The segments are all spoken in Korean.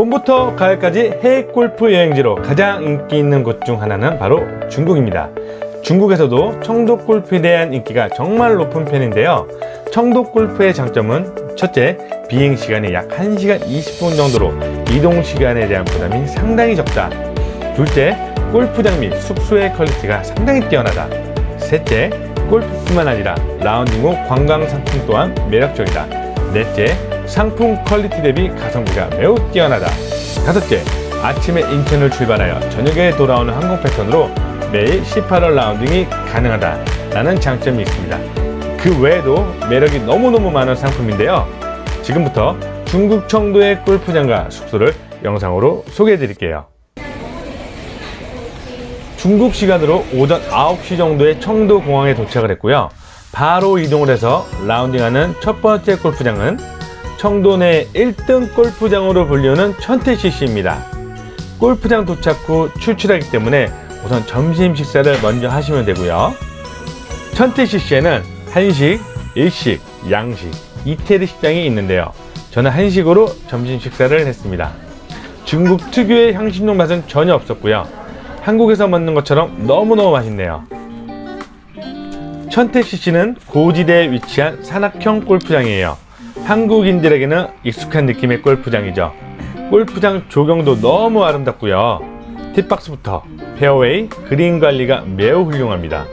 봄부터 가을까지 해외 골프 여행지로 가장 인기 있는 곳 중 하나는 바로 중국입니다. 중국에서도 청도 골프에 대한 인기가 정말 높은 편인데요. 청도 골프의 장점은 첫째, 비행 시간이 약 1시간 20분 정도로 이동 시간에 대한 부담이 상당히 적다. 둘째, 골프장 및 숙소의 퀄리티가 상당히 뛰어나다. 셋째, 골프뿐만 아니라 라운딩 후 관광 상품 또한 매력적이다. 넷째, 상품 퀄리티 대비 가성비가 매우 뛰어나다. 다섯째, 아침에 인천을 출발하여 저녁에 돌아오는 항공 패턴으로 매일 18월 라운딩이 가능하다. 라는 장점이 있습니다. 그 외에도 매력이 너무너무 많은 상품인데요. 지금부터 중국 청도의 골프장과 숙소를 영상으로 소개해 드릴게요. 중국 시간으로 오전 9시 정도에 청도 공항에 도착을 했고요. 바로 이동을 해서 라운딩하는 첫 번째 골프장은 청도 내 1등 골프장으로 불리우는 천태CC입니다. 골프장 도착 후 출출하기 때문에 우선 점심 식사를 먼저 하시면 되고요. 천태CC에는 한식, 일식, 양식, 이태리 식당이 있는데요. 저는 한식으로 점심 식사를 했습니다. 중국 특유의 향신료 맛은 전혀 없었고요. 한국에서 먹는 것처럼 너무너무 맛있네요. 천태CC는 고지대에 위치한 산악형 골프장이에요. 한국인들에게는 익숙한 느낌의 골프장이죠. 골프장 조경도 너무 아름답고요. 팁박스부터 페어웨이, 그린 관리가 매우 훌륭합니다.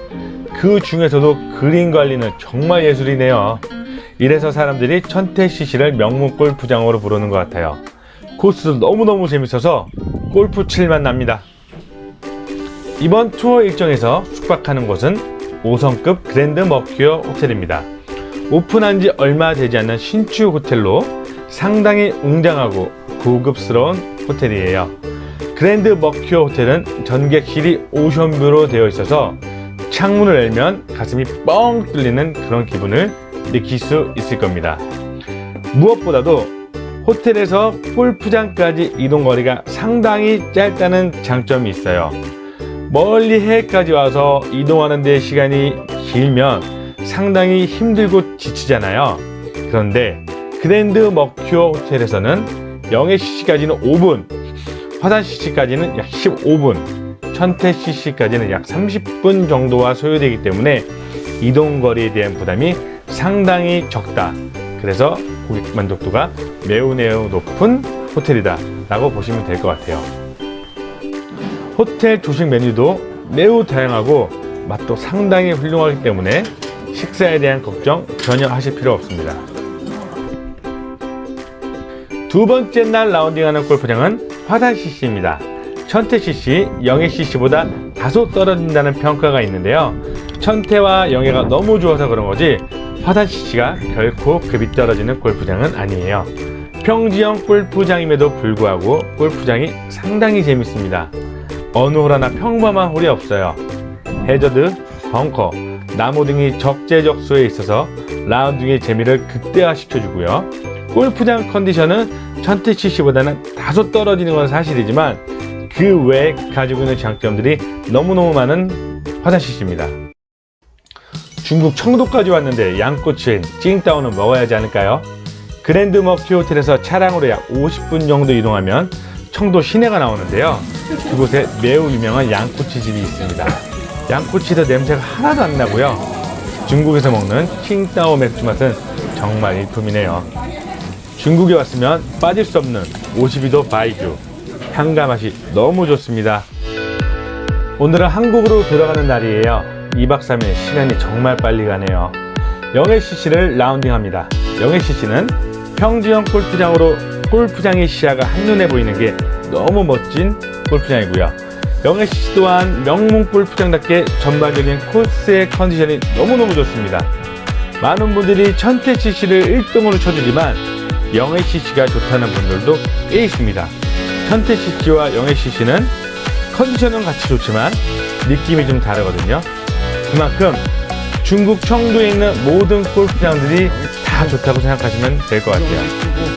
그 중에서도 그린 관리는 정말 예술이네요. 이래서 사람들이 천태CC를 명문 골프장으로 부르는 것 같아요. 코스도 너무너무 재밌어서 골프 칠만 납니다. 이번 투어 일정에서 숙박하는 곳은 5성급 그랜드 머큐어 호텔입니다. 오픈한 지 얼마 되지 않은 신축 호텔로 상당히 웅장하고 고급스러운 호텔이에요. 그랜드 머큐어 호텔은 전객실이 오션뷰로 되어 있어서 창문을 열면 가슴이 뻥 뚫리는 그런 기분을 느낄 수 있을 겁니다. 무엇보다도 호텔에서 골프장까지 이동 거리가 상당히 짧다는 장점이 있어요. 멀리 해까지 와서 이동하는 데 시간이 길면 상당히 힘들고 지치잖아요. 그런데 그랜드 머큐어 호텔에서는 영해CC까지는 5분, 화산CC까지는 약 15분, 천태CC까지는 약 30분 정도와 소요되기 때문에 이동 거리에 대한 부담이 상당히 적다. 그래서 고객 만족도가 매우 매우 높은 호텔이다 라고 보시면 될 것 같아요. 호텔 조식 메뉴도 매우 다양하고 맛도 상당히 훌륭하기 때문에 식사에 대한 걱정 전혀 하실 필요 없습니다. 두 번째 날 라운딩하는 골프장은 화산CC입니다. 천태CC, 영해CC보다 다소 떨어진다는 평가가 있는데요. 천태와 영해가 너무 좋아서 그런 거지 화산CC가 결코 급이 떨어지는 골프장은 아니에요. 평지형 골프장임에도 불구하고 골프장이 상당히 재밌습니다. 어느 홀 하나 평범한 홀이 없어요. 해저드, 벙커, 나무 등이 적재적소에 있어서 라운딩의 재미를 극대화시켜주고요. 골프장 컨디션은 천태CC보다는 다소 떨어지는 건 사실이지만 그 외에 가지고 있는 장점들이 너무너무 많은 화산CC입니다. 중국 청도까지 왔는데 양꼬치엔 찡따오는 먹어야 하지 않을까요? 그랜드 머큐 호텔에서 차량으로 약 50분 정도 이동하면 청도 시내가 나오는데요. 그곳에 매우 유명한 양꼬치 집이 있습니다. 양꼬치도 냄새가 하나도 안 나고요. 중국에서 먹는 칭따오 맥주 맛은 정말 일품이네요. 중국에 왔으면 빠질 수 없는 52도 바이주. 향과 맛이 너무 좋습니다. 오늘은 한국으로 돌아가는 날이에요. 2박 3일 시간이 정말 빨리 가네요. 영해CC를 라운딩합니다. 영해CC는 평지형 골프장으로 골프장의 시야가 한눈에 보이는 게 너무 멋진 골프장이고요. 영해CC 또한 명문 골프장답게 전반적인 코스의 컨디션이 너무너무 좋습니다. 많은 분들이 천태CC를 1등으로 쳐주지만 영해CC가 좋다는 분들도 꽤 있습니다. 천태CC와 영해CC는 컨디션은 같이 좋지만 느낌이 좀 다르거든요. 그만큼 중국 청도에 있는 모든 골프장들이 다 좋다고 생각하시면 될 것 같아요.